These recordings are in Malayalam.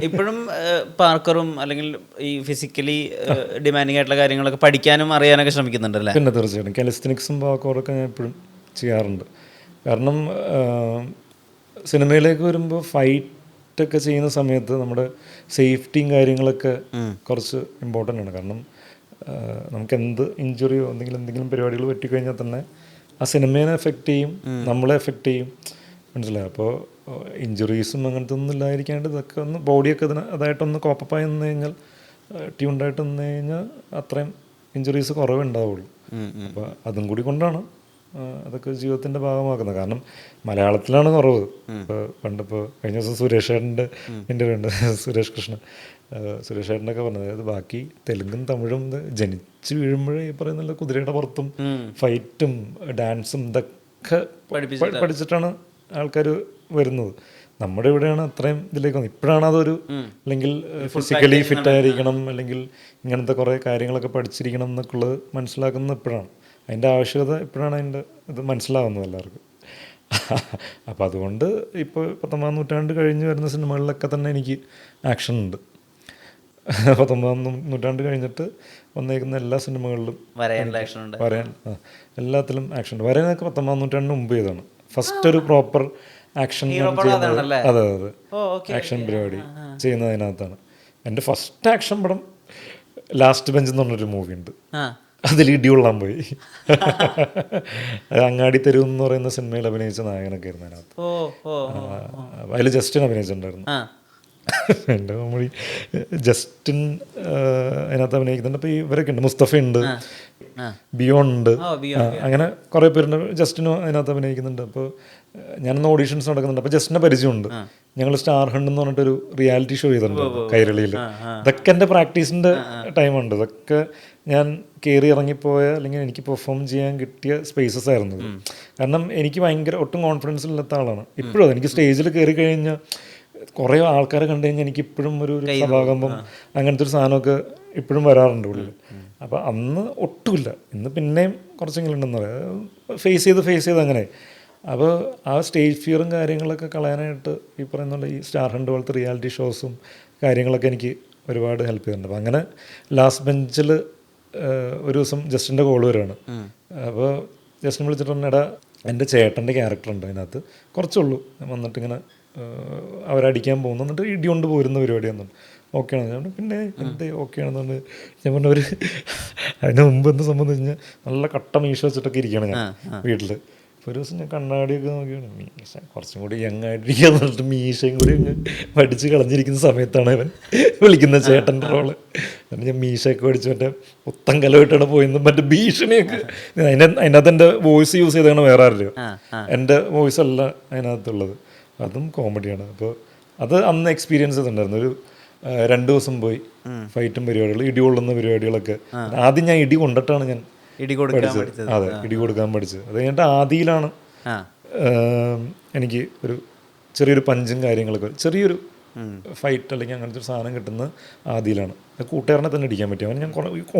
ഇപ്പോഴും പാർക്കറും അല്ലെങ്കിൽ ഈ ഫിസിക്കലി ഡിമാൻഡിങ് ആയിട്ടുള്ള കാര്യങ്ങളൊക്കെ പഠിക്കാനും അറിയാനൊക്കെ ശ്രമിക്കുന്നുണ്ടല്ലേ? പിന്നെ തീർച്ചയായിട്ടും. കാലിസ്തനിക്സും പാർക്കറൊക്കെ ഞാൻ എപ്പോഴും ചെയ്യാറുണ്ട്. കാരണം സിനിമയിലേക്ക് വരുമ്പോൾ ഫൈറ്റ് ഒക്കെ ചെയ്യുന്ന സമയത്ത് നമ്മുടെ സേഫ്റ്റിയും കാര്യങ്ങളൊക്കെ കുറച്ച് ഇമ്പോർട്ടന്റ് ആണ്. കാരണം നമുക്ക് എന്ത് ഇഞ്ചുറിയോ എന്തെങ്കിലും എന്തെങ്കിലും പരിപാടികൾ പറ്റിക്കഴിഞ്ഞാൽ തന്നെ ആ സിനിമേനെ എഫക്റ്റ് ചെയ്യും നമ്മളെ എഫക്റ്റ് ചെയ്യും. മനസ്സിലായി? അപ്പോൾ ഇഞ്ചുറീസും അങ്ങനത്തെ ഒന്നും ഇല്ലാതിരിക്കാണ്ട് ഇതൊക്കെ ഒന്ന് ബോഡിയൊക്കെ ഇതിന് അതായിട്ടൊന്ന് കോപ്പപ്പായി നിന്ന് കഴിഞ്ഞാൽ ട്യൂണ്ടായിട്ട് നിന്ന് കഴിഞ്ഞാൽ അത്രയും ഇഞ്ചുറീസ് കുറവേ ഉണ്ടാവുള്ളൂ അപ്പോൾ അതും കൂടി കൊണ്ടാണ് അതൊക്കെ ജീവിതത്തിന്റെ ഭാഗമാക്കുന്നത്. കാരണം മലയാളത്തിലാണ് കുറവ്. ഇപ്പോൾ പണ്ടിപ്പോൾ കഴിഞ്ഞ ദിവസം സുരേഷ് ഏട്ടന്റെ ഇന്റർവ്യൂ ഉണ്ട്. സുരേഷ് കൃഷ്ണൻ. സുരേഷ് ഏട്ടനൊക്കെ പറഞ്ഞത് അതായത് ബാക്കി തെലുങ്കും തമിഴും ജനിച്ച് വീഴുമ്പോഴേ ഈ പറയുന്ന കുതിരയുടെ പുറത്തും ഫൈറ്റും ഡാൻസും ഇതൊക്കെ പഠിച്ചിട്ടാണ് ആൾക്കാർ വരുന്നത്. നമ്മുടെ ഇവിടെയാണ് അത്രയും ഇതിലേക്ക് വന്നത്. ഇപ്പോഴാണ് അതൊരു അല്ലെങ്കിൽ ഫിസിക്കലി ഫിറ്റ് ആയിരിക്കണം അല്ലെങ്കിൽ ഇങ്ങനത്തെ കുറേ കാര്യങ്ങളൊക്കെ പഠിച്ചിരിക്കണം എന്നൊക്കെയുള്ളത് മനസ്സിലാക്കുന്നത് ഇപ്പോഴാണ്. അതിന്റെ ആവശ്യകത ഇപ്പോഴാണ് അതിന്റെ ഇത് മനസ്സിലാവുന്നത് എല്ലാവർക്കും. അപ്പോൾ അതുകൊണ്ട് ഇപ്പോൾ പത്തൊമ്പതാം നൂറ്റാണ്ട് കഴിഞ്ഞ് വരുന്ന സിനിമകളിലൊക്കെ തന്നെ എനിക്ക് ആക്ഷൻ ഉണ്ട്. പത്തൊമ്പതാം നൂ- നൂറ്റാണ്ട് കഴിഞ്ഞിട്ട് വന്നേക്കുന്ന എല്ലാ സിനിമകളിലും വരയാനുള്ള ആക്ഷൻ ഉണ്ട്. പറയാൻ എല്ലാത്തിലും ആക്ഷൻ ഉണ്ട്. വരയാനൊക്കെ പത്തൊമ്പതാം നൂറ്റാണ്ടിന് മുമ്പ് ചെയ്താണ് ഫസ്റ്റ് ഒരു പ്രോപ്പർ ആക്ഷൻ? അതെ അതെ. ആക്ഷൻ പരിപാടി ചെയ്യുന്നതിനകത്താണ്. എന്റെ എന്റെ ഫസ്റ്റ് ആക്ഷൻ പടം ലാസ്റ്റ് ബെഞ്ച് എന്ന് പറഞ്ഞൊരു മൂവി ഉണ്ട് അതിൽ ഇടിയുള്ളാൻ പോയി. അങ്ങാടി തെരുവ് എന്ന് പറയുന്ന സിനിമയിൽ അഭിനയിച്ച നായകനൊക്കെ ആയിരുന്നു അതിനകത്ത്. അതിൽ ജസ്റ്റിൻ അഭിനയിച്ചിട്ടുണ്ടായിരുന്നു. എന്റെ കോമഡി ജസ്റ്റിൻ അതിനകത്ത് അഭിനയിക്കുന്നുണ്ട്. അപ്പോൾ ഇവരൊക്കെ ഉണ്ട്. മുസ്തഫ ഉണ്ട്. ബിയോൺ ഉണ്ട്. അങ്ങനെ കുറേ പേരുണ്ട്. ജസ്റ്റിനും അതിനകത്ത് അഭിനയിക്കുന്നുണ്ട്. അപ്പോൾ ഞാനൊന്ന് ഓഡീഷൻസ് നടക്കുന്നുണ്ട്. അപ്പോൾ ജസ്റ്റിന്റെ പരിചയമുണ്ട്. ഞങ്ങൾ സ്റ്റാർ ഹണ്ട് എന്ന് പറഞ്ഞിട്ടൊരു റിയാലിറ്റി ഷോ ചെയ്തിട്ടുണ്ട്. കൈരളിയിൽ ഇതൊക്കെ എന്റെ പ്രാക്ടീസിന്റെ ടൈമുണ്ട്. ഇതൊക്കെ ഞാൻ കയറി ഇറങ്ങിപ്പോയ അല്ലെങ്കിൽ എനിക്ക് പെർഫോം ചെയ്യാൻ കിട്ടിയ സ്പേസസ് ആയിരുന്നു. കാരണം എനിക്ക് ഭയങ്കര ഒട്ടും കോൺഫിഡൻസ് ഇല്ലാത്ത ആളാണ്. ഇപ്പോഴും എനിക്ക് സ്റ്റേജിൽ കയറി കഴിഞ്ഞാൽ കുറേ ആൾക്കാരെ കണ്ടു കഴിഞ്ഞാൽ എനിക്ക് ഇപ്പോഴും ഒരു സഭാകമ്പം അങ്ങനത്തെ ഒരു സാധനമൊക്കെ ഇപ്പോഴും വരാറുണ്ട് ഉള്ളിൽ അപ്പോൾ അന്ന് ഒട്ടുമില്ല. ഇന്ന് പിന്നെയും കുറച്ചെങ്കിലും ഉണ്ടെന്ന് പറയാം. ഫേസ് ചെയ്ത് ഫേസ് ചെയ്ത് അങ്ങനെ. അപ്പോൾ ആ സ്റ്റേജ് ഫിയറും കാര്യങ്ങളൊക്കെ കളയാനായിട്ട് ഈ പറയുന്ന ഈ സ്റ്റാർ ഹണ്ട് പോലത്തെ റിയാലിറ്റി ഷോസും കാര്യങ്ങളൊക്കെ എനിക്ക് ഒരുപാട് ഹെൽപ്പ് ചെയ്തിട്ടുണ്ട് അപ്പം അങ്ങനെ ലാസ്റ്റ് ബെഞ്ചിൽ ഒരു ദിവസം ജസ്റ്റിന്റെ കോൾ വരികയാണ്. അപ്പോൾ ജസ്റ്റിൻ വിളിച്ചിട്ട് പറഞ്ഞു, എടാ എന്റെ ചേട്ടന്റെ ക്യാരക്ടർ ഉണ്ട് അതിനകത്ത്. കുറച്ചുള്ളൂ. വന്നിട്ട് ഇങ്ങനെ അവരടിക്കാൻ പോകുന്നു. എന്നിട്ട് ഇടി കൊണ്ട് പോരുന്ന പരിപാടിയാണ് ഓക്കെ ആണ് ഞാൻ പറഞ്ഞു, പിന്നെ എന്ത് ഓക്കെ ആണെന്നുണ്ട് ഞാൻ പറഞ്ഞ ഒരു അതിന് മുമ്പ് എന്ത് സംബന്ധിച്ച് കഴിഞ്ഞാൽ നല്ല കട്ട മീശ വെച്ചിട്ടൊക്കെ ഇരിക്കുകയാണ് ഞാൻ വീട്ടിൽ അപ്പോൾ ഒരു ദിവസം ഞാൻ കണ്ണാടിയൊക്കെ നോക്കിയാണ് മീശ കുറച്ചും കൂടി യങ് ആയിട്ടിരിക്കുക എന്നിട്ട് മീശയും കൂടി അങ്ങ് പഠിച്ച് കളഞ്ഞിരിക്കുന്ന സമയത്താണ് അവൻ വിളിക്കുന്ന ചേട്ടന്റെ റോൾ എന്നിട്ട് ഞാൻ മീശയൊക്കെ പഠിച്ച് മറ്റേ പുത്തം കലമായിട്ടാണ് പോയെന്ന് മറ്റേ ഭീഷണിയൊക്കെ. അതിന്റെ അതിനകത്ത് എന്റെ വോയിസ് യൂസ് ചെയ്താണ് വേറെ ആരല്ലോ എന്റെ വോയിസ് അല്ല അതിനകത്തുള്ളത്. അതും കോമഡിയാണ് അപ്പോൾ അത് അന്ന് എക്സ്പീരിയൻസ് ചെയ്തിട്ടുണ്ടായിരുന്നു. ഒരു രണ്ട് ദിവസം പോയി ഫൈറ്റും പരിപാടികൾ ഇടി കൊള്ളുന്ന പരിപാടികളൊക്കെ. ആദ്യം ഞാൻ ഇടി കൊണ്ടിട്ടാണ് ഞാൻ ഇടി കൊടുക്കാൻ പഠിച്ചത്. അതെ ഇടി കൊടുക്കാൻ പഠിച്ചത്. അത് കഴിഞ്ഞിട്ട് ആദിയിലാണ് എനിക്ക് ഒരു ചെറിയൊരു പഞ്ചും കാര്യങ്ങളൊക്കെ ചെറിയൊരു ഫൈറ്റ് അല്ലെങ്കിൽ അങ്ങനത്തെ ഒരു സാധനം കിട്ടുന്നത് ആദിയിലാണ്. കൂട്ടുകാരനെ തന്നെ അടിക്കാൻ പറ്റും. അവൻ ഞാൻ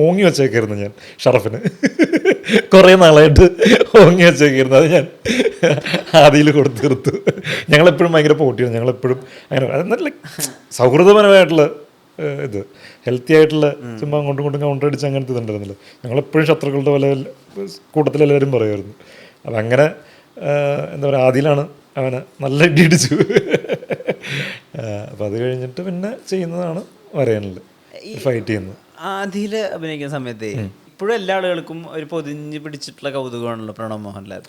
ഓങ്ങി വെച്ചേക്കായിരുന്നു ഞാൻ ഷറഫിന്. കുറേ നാളായിട്ട് ഓങ്ങി വെച്ചേക്കായിരുന്നു. അത് ഞാൻ ആദിയിൽ കൊടുത്തു ഞങ്ങളെപ്പോഴും ഭയങ്കര പോട്ടിയാണ്. ഞങ്ങളെപ്പോഴും അങ്ങനെ അത് നല്ല സൗഹൃദപരമായിട്ടുള്ള ഇത്. ഹെൽത്തി ആയിട്ടുള്ള ചുമ്മാ അങ്ങോട്ടും ഇങ്ങോട്ടും കൗണ്ടർ അടിച്ച് അങ്ങനത്തെ ഇതുണ്ടായിരുന്നില്ല. ഞങ്ങളെപ്പോഴും ശത്രുക്കളുടെ പോലെ കൂട്ടത്തിലെല്ലാവരും പറയുമായിരുന്നു. അപ്പം അങ്ങനെ എന്താ പറയുക ആദ്യയിലാണ് അവനെ നല്ല ഇടി ഇടിച്ചു. അപ്പം അത് കഴിഞ്ഞിട്ട് പിന്നെ ചെയ്യുന്നതാണ് വരയനിൽ ഫൈറ്റ് ചെയ്യുന്നത്. ആദ്യയിൽ അഭിനയിക്കുന്ന സമയത്ത് ഇപ്പോഴും എല്ലാ ആളുകൾക്കും ഒരു പൊതിഞ്ഞ് പിടിച്ചിട്ടുള്ള കൗതുകമാണല്ലോ പ്രണവ് മോഹൻലാൽ.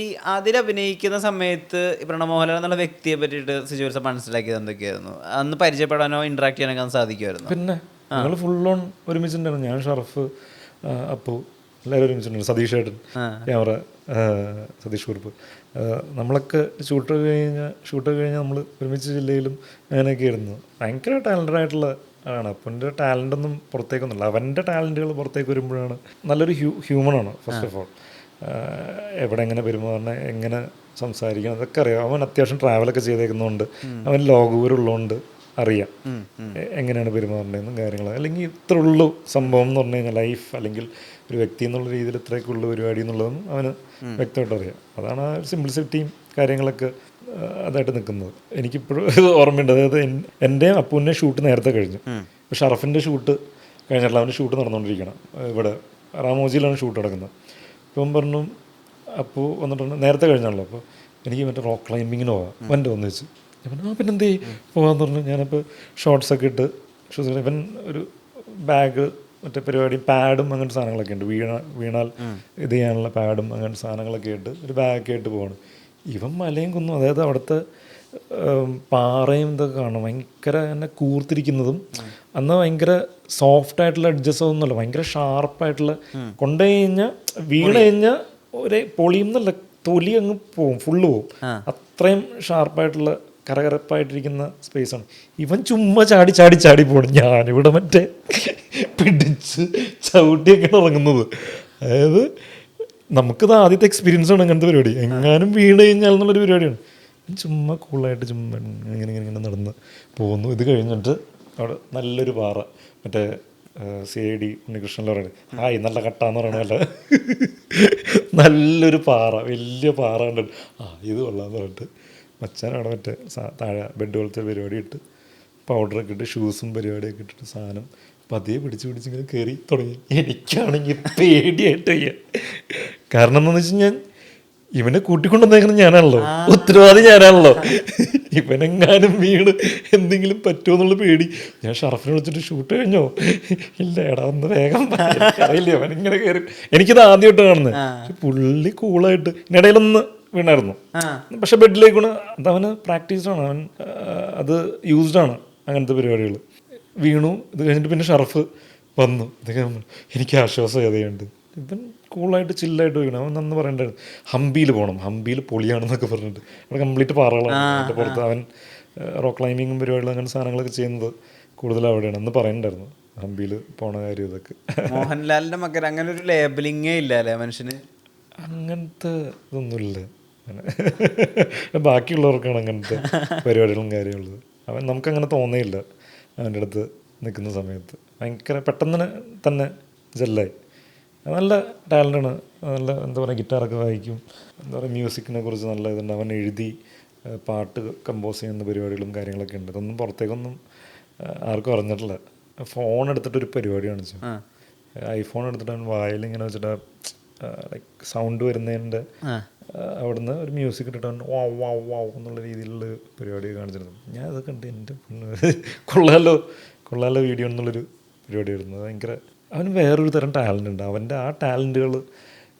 ഈ അതിൽ അഭിനയിക്കുന്ന സമയത്ത് പ്രണവ് മോഹൻലാൽ എന്നുള്ള വ്യക്തിയെ പറ്റിയിട്ട് സിജുവർസ മനസ്സിലാക്കിയത് എന്തൊക്കെയായിരുന്നു? അന്ന് പരിചയപ്പെടാനോ ഇന്ററാക്ട് ചെയ്യാനൊക്കെ സാധിക്കുമായിരുന്നു? പിന്നെ ഞങ്ങൾ ഫുൾ ഓൺ ഒരുമിച്ചുണ്ടായിരുന്നു ഞാൻ ഷറഫ് അപ്പു എല്ലാവരും ഒരുമിച്ചുണ്ടായിരുന്നു സതീഷ് ഏട്ടൻ ക്യാമറ സതീഷ് കുറുപ്പ്. നമ്മളൊക്കെ ഷൂട്ട് കഴിഞ്ഞ് ഷൂട്ട് കഴിഞ്ഞ് നമ്മൾ ഒരുമിച്ച് ജില്ലയിലും അങ്ങനെയൊക്കെ ആയിരുന്നു ഭയങ്കര ടാലന്റഡ് ആയിട്ടുള്ള ആണ് അപ്പന്റെ ടാലന്റ് ഒന്നും പുറത്തേക്കൊന്നുമില്ല. അവന്റെ ടാലന്റുകൾ പുറത്തേക്ക് വരുമ്പോഴാണ് നല്ലൊരു ഹ്യൂ ഹ്യൂമണാണ് ഫസ്റ്റ് ഓഫ് ഓൾ എവിടെ എങ്ങനെ പെരുമാറണം എങ്ങനെ സംസാരിക്കണം അതൊക്കെ അറിയാം. അവൻ അത്യാവശ്യം ട്രാവലൊക്കെ ചെയ്തേക്കുന്നതുകൊണ്ട് അവൻ ലോകപൂരുള്ളതുകൊണ്ട് അറിയാം. എങ്ങനെയാണ് പെരുമാറേണ്ടതെന്നും കാര്യങ്ങൾ അല്ലെങ്കിൽ ഇത്ര ഉള്ളൂ സംഭവം എന്ന് പറഞ്ഞു കഴിഞ്ഞാൽ ലൈഫ് അല്ലെങ്കിൽ ഒരു വ്യക്തി എന്നുള്ള രീതിയിൽ ഇത്രയൊക്കെ ഉള്ളു പരിപാടി എന്നുള്ളതും അവന് വ്യക്തമായിട്ട് അറിയാം. അതാണ് ആ ഒരു സിംപ്ലിസിറ്റിയും കാര്യങ്ങളൊക്കെ അതായിട്ട് നിൽക്കുന്നത്. എനിക്കിപ്പോഴും ഓർമ്മയുണ്ട്. അതായത് എന്റെ അപ്പൂന്റെ ഷൂട്ട് നേരത്തെ കഴിഞ്ഞു. അപ്പോൾ ഷറഫിന്റെ ഷൂട്ട് കഴിഞ്ഞിട്ടില്ല. അവന്റെ ഷൂട്ട് നടന്നുകൊണ്ടിരിക്കണം. ഇവിടെ റാമോജിയിലാണ് ഷൂട്ട് നടക്കുന്നത്. ഇപ്പം പറഞ്ഞു അപ്പു വന്നിട്ടുണ്ട്. നേരത്തെ കഴിഞ്ഞാണല്ലോ. അപ്പോൾ എനിക്ക് മറ്റേ റോക്ക് ക്ലൈമ്പിങ്ങിന് പോകാം വന്റെ ഒന്ന് വെച്ചു. ഞാൻ പറഞ്ഞു ആ പിന്നെ എന്തേ പോകാമെന്ന് പറഞ്ഞു. ഞാനപ്പോൾ ഷോർട്സ് ഒക്കെ ഇട്ട് ഷൂസ് ഇവൻ ഒരു ബാഗ് മറ്റേ പരിപാടി പാഡും അങ്ങനത്തെ സാധനങ്ങളൊക്കെ ഉണ്ട് വീണ വീണാൽ ഇത് ചെയ്യാനുള്ള പാഡും അങ്ങനത്തെ സാധനങ്ങളൊക്കെ ഇട്ട് ഒരു ബാഗൊക്കെ ആയിട്ട് പോവാണ്. ഇവൻ മലയും കുന്നും അതായത് അവിടുത്തെ പാറയും ഇതൊക്കെ കാണും ഭയങ്കര എന്നെ കൂർത്തിരിക്കുന്നതും അന്ന് ഭയങ്കര സോഫ്റ്റ് ആയിട്ടുള്ള അഡ്ജസ്റ്റ് ഒന്നുമല്ല ഭയങ്കര ഷാർപ്പായിട്ടുള്ള കൊണ്ടു കഴിഞ്ഞാൽ വീണ് കഴിഞ്ഞാൽ ഒരേ പൊളിയും എന്നല്ല തൊലി അങ്ങ് പോവും ഫുള്ള് പോവും. അത്രയും ഷാർപ്പായിട്ടുള്ള കരകരപ്പായിട്ടിരിക്കുന്ന സ്പേസാണ് ഇവൻ ചുമ്മാ ചാടി ചാടി ചാടി പോകണം ഞാനിവിടെ മറ്റേ പിടിച്ച് ചവിട്ടിയൊക്കെ ഇറങ്ങുന്നത്. അതായത് നമുക്കിത് ആദ്യത്തെ എക്സ്പീരിയൻസ് ആണ് അങ്ങനത്തെ പരിപാടി. എങ്ങാനും വീണ് കഴിഞ്ഞാൽ എന്നുള്ളൊരു പരിപാടിയാണ്. ചുമ്മാ കൂളായിട്ട് ചുമ്മാ ഇങ്ങനെ ഇങ്ങനെ ഇങ്ങനെ നടന്ന് പോകുന്നു. ഇത് കഴിഞ്ഞിട്ട് അവിടെ നല്ലൊരു പാറ. മറ്റേ സി ഐ ഡി ഉണ്ണികൃഷ്ണൻ പറയുന്നത്. ഹായ് നല്ല കട്ടാന്ന് പറയണല്ല നല്ലൊരു പാറ. വലിയ പാറ കണ്ടിട്ട്. ആ ഇത് കൊള്ളാന്ന് പറഞ്ഞിട്ട്. മച്ചാനാണ് മറ്റേ താഴെ ബെഡ് പോലത്തെ പരിപാടി ഇട്ട് പൗഡറൊക്കെ ഇട്ട് ഷൂസും പരിപാടിയൊക്കെ ഇട്ടിട്ട് സാധനം പതിയെ പിടിച്ച് പിടിച്ച് ഇങ്ങനെ കയറി തുടങ്ങി. എനിക്കാണെങ്കിൽ പേടിയായിട്ട് വയ്യ. കാരണം എന്താണെന്ന് വെച്ച് കഴിഞ്ഞാൽ ഇവനെ കൂട്ടിക്കൊണ്ടുവന്നേക്കുന്നത് ഞാനാണല്ലോ. ഉത്തരവാദി ഞാനാണല്ലോ. ഇവനെങ്ങാനും വീണ് എന്തെങ്കിലും പറ്റുമോ എന്നുള്ള പേടി. ഞാൻ ഷറഫിനെ വിളിച്ചിട്ട് ഷൂട്ട് കഴിഞ്ഞോ? ഇല്ല എടാ ഒന്ന് വേഗം അറിയില്ല അവനിങ്ങനെ കയറി എനിക്കിത് ആദ്യമായിട്ട് കാണുന്നത്. പുള്ളി കൂളായിട്ട് ഇതിനിടയിലൊന്ന് വീണായിരുന്നു. പക്ഷെ ബെഡിലേക്ക് വീണ്. അതവന് പ്രാക്ടീസ്ഡാണ് അവൻ അത് യൂസ്ഡ് ആണ് അങ്ങനത്തെ പരിപാടികൾ വീണു. ഇത് കഴിഞ്ഞിട്ട് പിന്നെ ഷർഫ് വന്നു. ഇതൊക്കെ എനിക്ക് ആശ്വാസം ഏതെയുണ്ട്. ഇവൻ കൂളായിട്ട് ചില്ലായിട്ട് വീണു. അവൻ നന്ന് പറയണ്ടായിരുന്നു. ഹംപിയിൽ പോകണം ഹംപിയിൽ പൊളിയാണെന്നൊക്കെ പറഞ്ഞിട്ട്. അവിടെ കംപ്ലീറ്റ് പാറകളാണ്. പുറത്ത് അവൻ റോക്ക് ക്ലൈമ്പിങ്ങും പരിപാടികളും അങ്ങനെ സാധനങ്ങളൊക്കെ ചെയ്യുന്നത് കൂടുതൽ അവിടെയാണ്. അന്ന് പറയണ്ടായിരുന്നു ഹംപിയിൽ പോണ കാര്യം ഇതൊക്കെ. മോഹൻലാലിന്റെ മകൻ. അങ്ങനെ ഒരു ലേബലിങ്ങേ ഇല്ല അല്ലേ മനുഷ്യന്? അങ്ങനത്തെ ഇതൊന്നുമില്ല. അങ്ങനെ. ബാക്കിയുള്ളവർക്കാണ് അങ്ങനത്തെ പരിപാടികളും കാര്യമുള്ളത് അവൻ നമുക്കങ്ങനെ തോന്നിയില്ല അവന്റെ അടുത്ത് നിൽക്കുന്ന സമയത്ത്. ഭയങ്കര പെട്ടെന്ന് തന്നെ ജെല്ലായി. നല്ല ടാലന്റാണ്. നല്ല എന്താ പറയുക ഗിറ്റാറൊക്കെ വായിക്കും. എന്താ പറയുക മ്യൂസിക്കിനെ കുറിച്ച് നല്ല ഇതുണ്ട്. അവൻ എഴുതി പാട്ട് കമ്പോസ് ചെയ്യുന്ന പരിപാടികളും കാര്യങ്ങളൊക്കെ ഉണ്ട്. ഇതൊന്നും പുറത്തേക്കൊന്നും ആർക്കും അറിഞ്ഞിട്ടില്ല. ഫോൺ എടുത്തിട്ടൊരു പരിപാടി കാണിച്ചു ഐഫോൺ എടുത്തിട്ട് അവൻ വായിൽ ഇങ്ങനെ വെച്ചിട്ട് ലൈക്ക് സൗണ്ട് വരുന്നതിന്റെ അവിടുന്ന് ഒരു മ്യൂസിക് ഇട്ടിട്ട് വൗ വാവ് വാവ് എന്നുള്ള രീതിയിലുള്ള പരിപാടി കാണിച്ചിരുന്നു. ഞാൻ അത് കണ്ട് എന്റെ പൊന്ന് കൊള്ളാലോ കൊള്ളാലോ വീഡിയോ എന്നുള്ളൊരു പരിപാടിയായിരുന്നു. അത് ഭയങ്കര അവന് വേറൊരു തരം ടാലന്റ് ഉണ്ട്. അവന്റെ ആ ടാലന്റുകൾ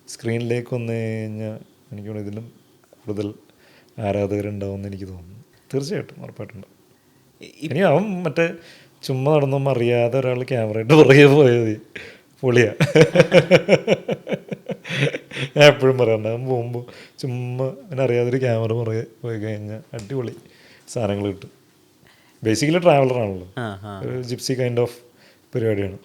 സ്ക്രീനിലേക്ക് വന്നു കഴിഞ്ഞാൽ എനിക്ക് തോന്നുന്നു ഇതിലും കൂടുതൽ ആരാധകരുണ്ടാവുമെന്ന് എനിക്ക് തോന്നുന്നു. തീർച്ചയായിട്ടും ഉറപ്പായിട്ടുണ്ടാവും ഇനി അവൻ മറ്റേ ചുമ്മാ നടന്നൊന്നും അറിയാതെ ഒരാൾ ക്യാമറയിട്ട് പുറകെ പോയത് മതി. പൊളിയാ. ഞാൻ എപ്പോഴും പറയാറുണ്ട് ഞാൻ പോകുമ്പോൾ ചുമ്മാ അവനറിയാതെ ഒരു ക്യാമറ പുറകെ പോയി കഴിഞ്ഞാൽ അടിപൊളി സാധനങ്ങൾ കിട്ടും. ബേസിക്കലി ട്രാവലറാണല്ലോ ഒരു ജിപ്സി കൈൻഡ് ഓഫ് പരിപാടിയാണ്.